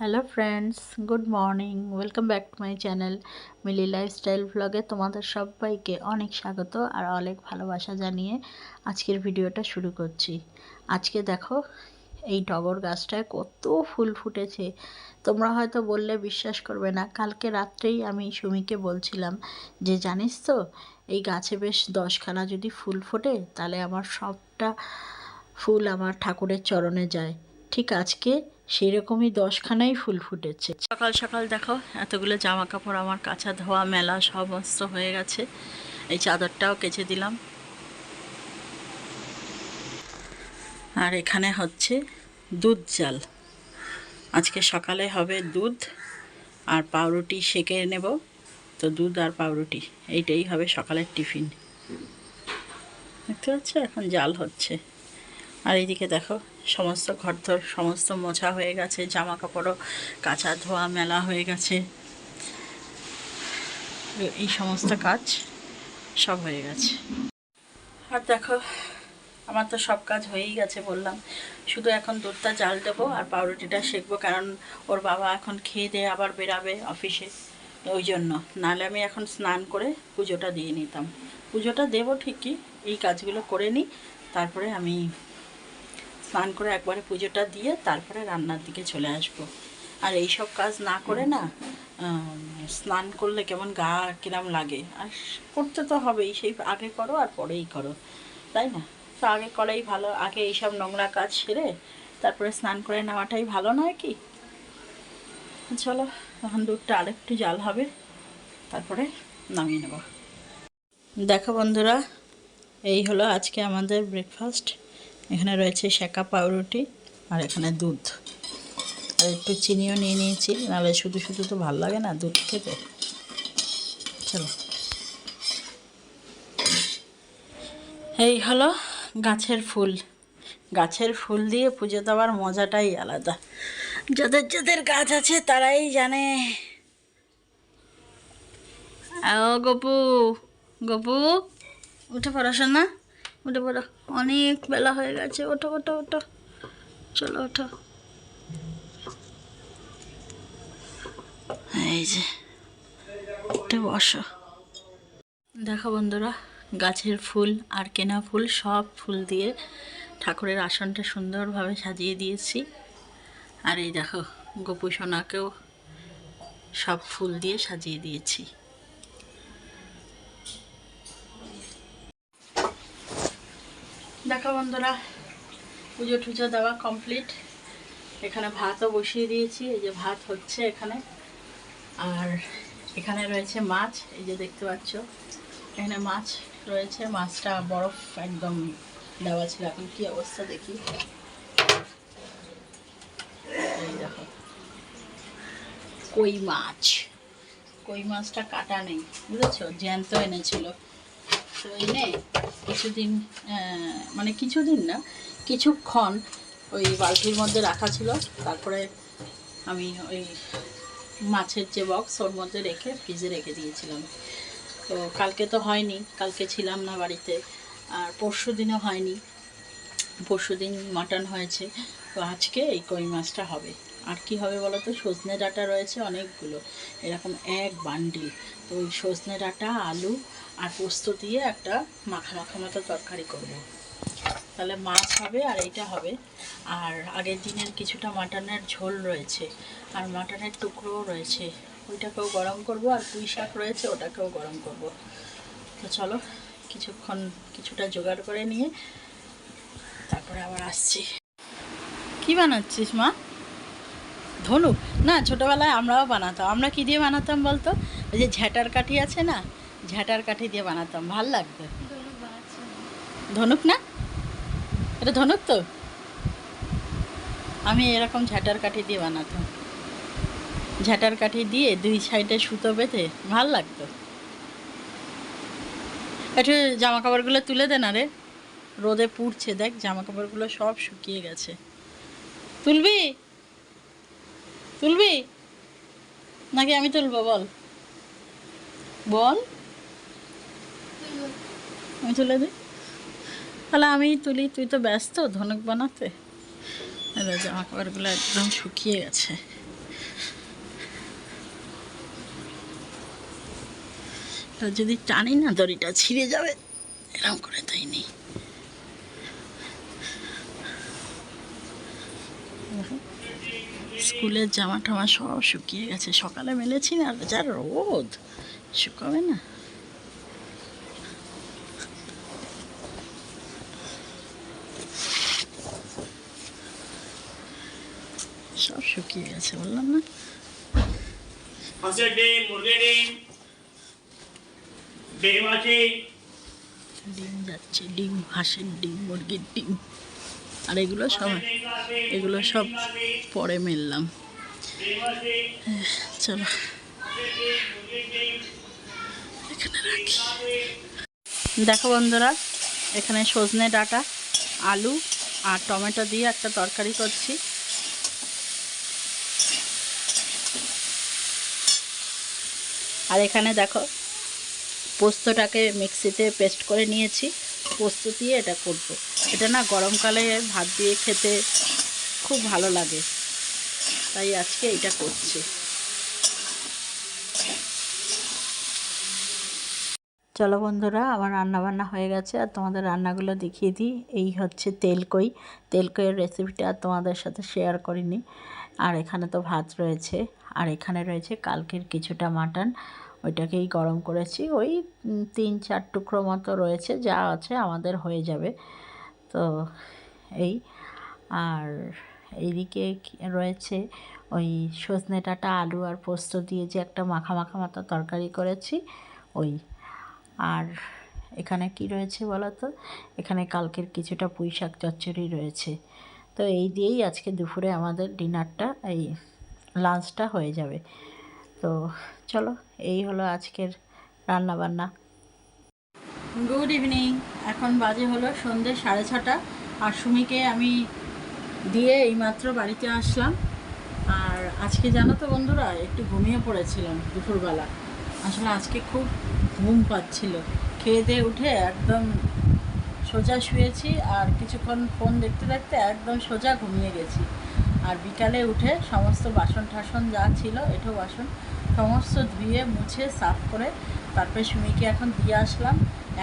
Hello friends good morning welcome back to my channel Mili lifestyle ব্লগে তোমাদের সবাইকে অনেক স্বাগত আর অনেক ভালোবাসা জানিয়ে আজকের ভিডিওটা শুরু করছি। আজকে দেখো, এই টগর গাছটায় কত ফুল ফুটেছে। তোমরা হয়তো বললে বিশ্বাস করবে না, কালকে রাত্রেই আমি সুমিকে বলছিলাম যে, জানিস তো, এই গাছে বেশ দশখানা যদি ফুল ফোটে, তাহলে আমার সবটা ফুল আমার ঠাকুরের চরণে যায়। ঠিক আজকে সেই রকমই দশখানাই ফুল ফুটেছে। সকাল সকাল দেখো, এতগুলো জামা কাপড় আমার কাঁচা ধোয়া, মেলা সমস্ত হয়ে গেছে। এই চাদরটাও কেচে দিলাম। আর এখানে হচ্ছে দুধ জাল। আজকে সকালে হবে দুধ, আর পাউরুটি সেঁকে নেব। তো দুধ আর পাউরুটি, এইটাই হবে সকালের টিফিন। দেখতে পাচ্ছ? এখন জাল হচ্ছে। আর এইদিকে দেখো সমস্ত ঘরদোর, সমস্ত মোছা হয়ে গেছে জামা কাপড়ও কাঁচা ধোয়া মেলা হয়ে গেছে। এই সমস্ত কাজ সব হয়ে গেছে। আর দেখো, আমার তো সব কাজ হয়েই গেছে বললাম। শুধু এখন দুধটা জাল দেবো আর পাউরুটিটা শেখবো কারণ ওর বাবা এখন খেয়ে দিয়ে আবার বেরাবে অফিসে। ওই জন্য। নাহলে আমি এখন স্নান করে পুজোটা দিয়ে নিতাম। পুজোটা দেবো ঠিকই, এই কাজগুলো করে নিই, তারপরে আমি স্নান করে একবারে পুজোটা দিয়ে তারপরে রান্নার দিকে চলে আসব। আর এই সব কাজ না করে না স্নান করলে কেমন গা কিরম লাগে। আর করতে তো হবেই, সেই আগে করো আর পরেই করো, তাই না? তো আগে করাই ভালো, আগে এইসব নোংরা কাজ সেরে তারপরে স্নান করে নেওয়াটাই ভালো নয় কি? চলো এখন দুধটা আরেকটু জাল হবে, তারপরে নামিয়ে নেব। দেখো বন্ধুরা, এই হলো আজকে আমাদের ব্রেকফাস্ট এখানে রয়েছে শেকা পাউরুটি আর এখানে দুধ। আর একটু চিনিও নিয়ে নিয়েছি, নাহলে শুধু শুধু তো ভালো লাগে না দুধ খেতে। চলো। এই হলো গাছের ফুল। গাছের ফুল দিয়ে পুজো দেওয়ার মজাটাই আলাদা। যাদের যাদের গাছ আছে তারাই জানে। ও গপু গপু, উঠে পড়াশোনা উঠে পড়ো। অনেক বেলা হয়ে গেছে, ওঠো ওঠো ওঠো। চলো, ওঠো। এই যে উঠে বসো। দেখো বন্ধুরা, গাছের ফুল আর কেনা ফুল, সব ফুল দিয়ে ঠাকুরের আসনটা সুন্দরভাবে সাজিয়ে দিয়েছি। আর এই দেখো গোপু সোনাকেও সব ফুল দিয়ে সাজিয়ে দিয়েছি। দেখো বন্ধুরা, পুজো টুজো দেওয়া কমপ্লিট এখানে ভাতও বসিয়ে দিয়েছি, এই যে ভাত হচ্ছে এখানে। আর এখানে রয়েছে মাছ, এই যে দেখতে পাচ্ছ। এখানে মাছ রয়েছে, মাছটা বরফ একদম দেওয়া ছিল। এখন কি অবস্থা দেখি। দেখো, কই মাছ? কই মাছটা কাটা নেই, বুঝেছ? জ্যান্ত এনেছিল। তো এনে কিছুদিন মানে কিছুদিন না, কিছুক্ষণ ওই বালতির মধ্যে রাখা ছিল। তারপরে আমি ওই মাছের যে বক্স ওর মধ্যে রেখে ফ্রিজে রেখে দিয়েছিলাম। তো কালকে তো হয়নি, কালকে ছিলাম না বাড়িতে। আর পরশু দিনও হয়নি। পরশু দিন মাটন হয়েছে। তো আজকে এই কই মাছটা হবে। আর কি হবে বলো তো সজনে ডাটা রয়েছে অনেকগুলো। এরকম এক বান্ডিল তো ওই সজনে ডাটা, আলু আর পোস্ত দিয়ে একটা মাখা মাখা মতো তরকারি করব। তাহলে মাছ হবে আর এইটা হবে। আর আগের দিনের কিছুটা মাটনের ঝোল রয়েছে আর মাটনের টুকরোও রয়েছে। ওইটাকেও গরম করব আর পুঁই শাক রয়েছে ওটাকেও গরম করব। তো চলো, কিছুক্ষণ কিছুটা জোগাড় করে নিয়ে তারপরে আবার আসছি। কি বানাচ্ছিস মা? ধনুক? না, ছোটোবেলায় আমরাও বানাতাম। আমরা কি দিয়ে বানাতাম বলতো? ওই যে ঝ্যাটার কাঠি আছে না? ঝ্যাটার কাঠি দিয়ে বানাতাম, ভালো লাগতো। ধনুক না? এটা ধনুক তো? আমি এরকম ঝ্যাটার কাঠি দিয়ে বানাতাম। ঝ্যাটার কাঠি দিয়ে দুই সাইডে সুতো বেঁধে, ভালো লাগতো। একটু জামা কাপড়গুলো তুলে দে না রে। রোদে পুড়ছে, দেখ জামা কাপড়গুলো সব শুকিয়ে গেছে। তুলবি? তুলবি? নাকি আমি তুলবো, বল। বল। আমি তুলে দিই তাহলে আমি তুলি, তুই তো ব্যস্ত, ধনুক বানাতে। এবার জামা কাপড়গুলো একদম শুকিয়ে গেছে। যদি টানি না, দড়িটা ছিঁড়ে যাবে। এরকম করে তাই নেই। স্কুলের জামা টামা সব শুকিয়ে গেছে। সকালে মেলেছি না যা রোদ। শুকাবে না। সব শুকিয়ে গেছে বললাম না? হাঁসের ডিম মুরগির ডিম ডিম আছে। ডিম যাচ্ছে ডিম হাঁসের ডিম মুরগির ডিম। আর এগুলো সব এগুলো সব পরে মেললাম। চলো। এখানে রাখি। দেখো বন্ধুরা এখানে সজনে ডাটা আলু আর টমেটো দিয়ে একটা তরকারি করছি। আর এখানে দেখো, পোস্তটাকে মিক্সিতে পেস্ট করে নিয়েছি। পোস্ত দিয়ে এটা করব। এটা না গরমকালে ভাত দিয়ে খেতে খুব ভালো লাগে। তাই আজকে এটা করছি। চলো বন্ধুরা, আমার রান্না বান্না হয়ে গেছে। আর তোমাদের রান্নাগুলো দেখিয়ে দিই। এই হচ্ছে তেলকই। তেলকইয়ের রেসিপিটা তোমাদের সাথে শেয়ার করিনি। আর এখানে তো ভাত রয়েছে। আর এখানে রয়েছে কালকের কিছুটা মাটন। ওইটাকেই গরম করেছি। ওই তিন, চার টুকরো মতো রয়েছে। যা আছে আমাদের হয়ে যাবে। তো, এই, আর এইদিকে রয়েছে ওই সজনে ডাঁটা, আলু আর পোস্ত দিয়ে যে একটা মাখা মাখা মতো তরকারি করেছি। ওই, আর এখানে কি রয়েছে বলো তো এখানে কালকের কিছুটা পুঁই শাক চচ্চড়ি রয়েছে। তো এই দিয়েই আজকে দুপুরে আমাদের ডিনারটা, এই লাঞ্চটা হয়ে যাবে। তো চলো, এই হলো আজকের রান্না বান্না গুড ইভিনিং। এখন বাজে হলো সন্ধ্যে সাড়ে ছটা আর সুমিকে আমি দিয়ে এইমাত্র বাড়িতে আসলাম। আর আজকে জানো তো বন্ধুরা, একটু ঘুমিয়ে পড়েছিলাম দুপুরবেলা। আসলে আজকে খুব ঘুম পাচ্ছিল। খেয়ে দিয়ে উঠে একদম সোজা শুয়েছি আর কিছুক্ষণ ফোন দেখতে দেখতে একদম সোজা ঘুমিয়ে গেছি। আর বিকালে উঠে সমস্ত বাসন টাসন যা ছিল এঁটো বাসন, সমস্ত ধুয়ে, মুছে, সাফ করে তারপরে সুমিকে এখন দিয়ে আসলাম।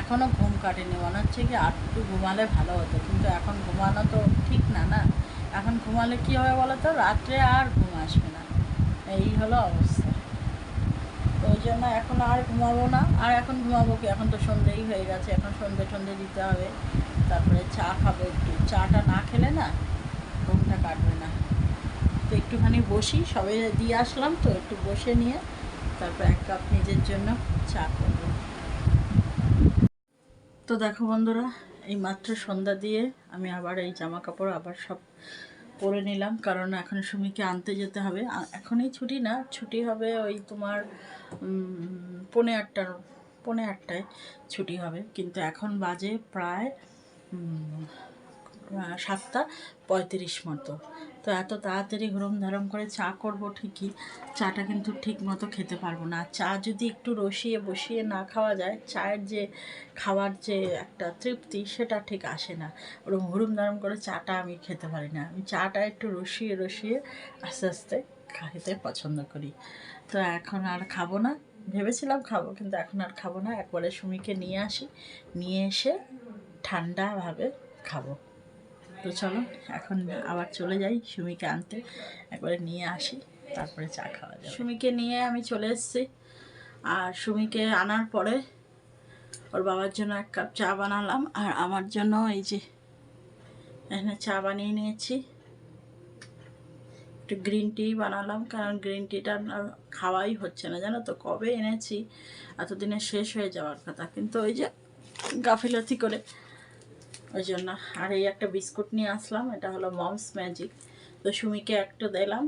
এখনও ঘুম কাটেনি, মনে হচ্ছে কি আর একটু ঘুমালে ভালো হতো। কিন্তু এখন ঘুমানো তো ঠিক না না। এখন ঘুমালে কী হবে বলো তো? রাত্রে আর ঘুম আসবে না। এই হলো অবস্থা। ওই জন্য এখন আর ঘুমাবো না। আর এখন ঘুমাবো কি? এখন তো সন্ধেই হয়ে গেছে। এখন সন্ধে টন্ধে দিতে হবে। তারপরে চা খাব একটু। চাটা না খেলে না ঘুমটা কাটবে না। তো একটুখানি বসি। সবে দিয়ে আসলাম তো একটু বসে নিয়ে তারপর এক কাপ নিজের জন্য চা করব। তো দেখো বন্ধুরা, এই মাত্র সন্ধ্যা দিয়ে আমি আবার এই জামা কাপড় আবার সব পরে নিলাম, কারণ এখন সুমিকে আনতে যেতে হবে। এখনই ছুটি না, ছুটি হবে ওই তোমার পনে আটটার, পৌনে আটটায় ছুটি হবে। কিন্তু এখন বাজে প্রায় সাতটা পঁয়ত্রিশ মতো। তো এত তাড়াতাড়ি ঘুরম ধরম করে চা করব ঠিকই। চাটা কিন্তু ঠিক মতো খেতে পারব না। চা যদি একটু রসিয়ে বসিয়ে না খাওয়া যায়, চায়ের যে খাওয়ার যে একটা তৃপ্তি সেটা ঠিক আসে না। ওরকম হুড়ুম ধরম করে চাটা আমি খেতে পারি না। আমি চাটা একটু রসিয়ে রসিয়ে আস্তে আস্তে খেতে পছন্দ করি। তো এখন আর খাব না। ভেবেছিলাম খাব, কিন্তু এখন আর খাব না। একবারে সুমিকে নিয়ে আসি। নিয়ে এসে ঠান্ডাভাবে খাব। তো চলো, এখন আবার চলে যাই সুমিকে আনতে। একবারে নিয়ে আসি, তারপরে চা খাওয়া যাবে। সুমিকে নিয়ে আমি চলে এসেছি। আর সুমিকে আনার পরে ওর বাবার জন্য এক কাপ চা বানালাম, আর আমার জন্য এই যে এখানে চা বানিয়ে নিয়েছি। একটু গ্রিন টি বানালাম, কারণ গ্রিন টিটা খাওয়াই হচ্ছে না, জানো তো? কবে এনেছি, এতদিনে শেষ হয়ে যাওয়ার কথা। কিন্তু ওই যে গাফিলতি করে ওই জন্য। আর এই একটা বিস্কুট নিয়ে আসলাম, এটা হলো মমস ম্যাজিক। তো সুমিকে একটা দিলাম,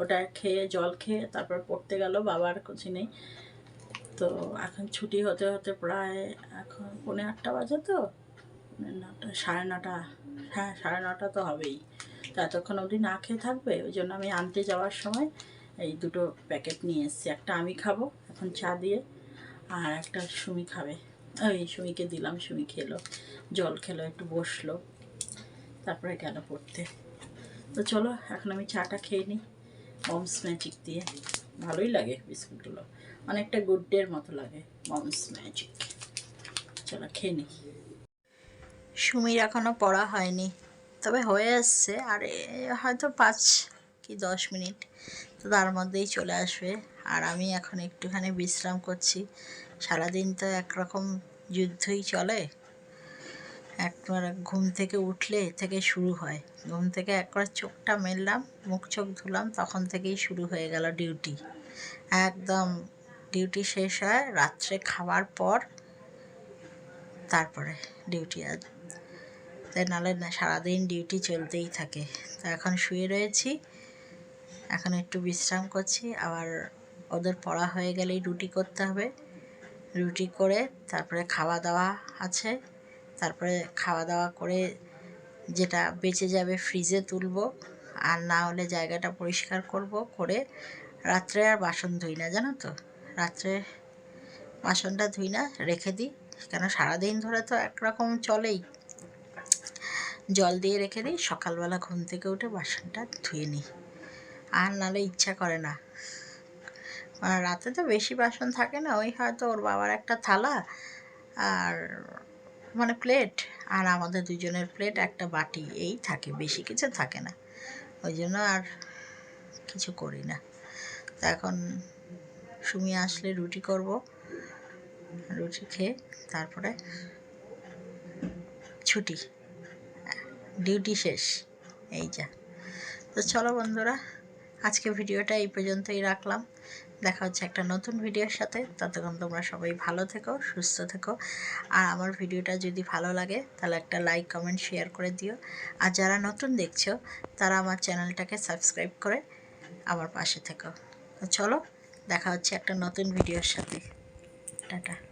ওটা খেয়ে জল খেয়ে তারপর পড়তে গেল বাবার কিছু নেই। তো এখন ছুটি হতে হতে প্রায় এখন পৌনে আটটা বাজে তো? নটা, সাড়ে নটা হ্যাঁ সাড়ে নটা তো হবেই। তো এতক্ষণ অবধি না খেয়ে থাকবে, ওই জন্য আমি আনতে যাওয়ার সময় এই দুটো প্যাকেট নিয়ে এসেছি। একটা আমি খাব, এখন চা দিয়ে, আর একটা সুমি খাবে। ওই সুমিকে দিলাম, সুমি খেলো, জল খেলো, একটু বসল, তারপরে গেল পড়তে। তো চলো, এখন আমি চাটা খেয়ে নিই, মমস ম্যাজিক দিয়ে। ভালোই লাগে বিস্কুটগুলো, অনেকটা গুড ডের মতো লাগে মমস ম্যাজিক। চলো, খেয়ে নিই। সুমির এখনও পড়া হয়নি, তবে হয়ে আসছে, আর হয়তো পাঁচ কি দশ মিনিট, তো তার মধ্যেই চলে আসবে। আর আমি এখন একটুখানি বিশ্রাম করছি সারাদিন তো একরকম যুদ্ধই চলে। একবার ঘুম থেকে উঠলে থেকে শুরু হয়। ঘুম থেকে একবার চোখটা মেললাম, মুখ চোখ ধুলাম, তখন থেকেই শুরু হয়ে গেল ডিউটি। একদম ডিউটি শেষ হয়, রাত্রে খাওয়ার পর তারপরে ডিউটি আর তাই নাহলে না, সারাদিন ডিউটি চলতেই থাকে। তো এখন শুয়ে রয়েছি, এখন একটু বিশ্রাম করছি, আবার ওদের পড়া হয়ে গেলেই রুটি করতে হবে। রুটি করে, তারপরে খাওয়া দাওয়া আছে। তারপরে খাওয়া দাওয়া করে যেটা বেঁচে যাবে ফ্রিজে তুলব আর না হলে জায়গাটা পরিষ্কার করব করে রাত্রে আর বাসন ধুই না, জানো তো? রাত্রে বাসনটা ধুই না, রেখে দিই। কেন সারাদিন ধরে তো একরকম চলেই। জল দিয়ে রেখে দিই, সকালবেলা ঘুম থেকে উঠে বাসনটা ধুয়ে নিই। আর নাহলে ইচ্ছা করে না। রাতে তো বেশি বাসন থাকে না, ওই হয়তো ওর বাবার একটা থালা আর মানে প্লেট আর আমাদের দুজনের প্লেট একটা বাটি, এই থাকে, বেশি কিছু থাকে না। ওই জন্য আর কিছু করি না। তা এখন সুমি আসলে রুটি করব, রুটি খেয়ে তারপরে ছুটি, ডিউটি শেষ, এই যা। তো চলো বন্ধুরা, আজকে ভিডিওটা এই পর্যন্তই রাখলাম। দেখা হচ্ছে একটা নতুন ভিডিওর সাথে। ততক্ষণ তোমরা সবাই ভালো থেকো, সুস্থ থেকো। আর আমার ভিডিওটা যদি ভালো লাগে, তাহলে একটা লাইক, কমেন্ট, শেয়ার করে দিও। আর যারা নতুন দেখছ, তারা আমার চ্যানেলটাকে সাবস্ক্রাইব করে আমার পাশে থেকো। চলো, দেখা হচ্ছে একটা নতুন ভিডিওর সাথে। টাটা।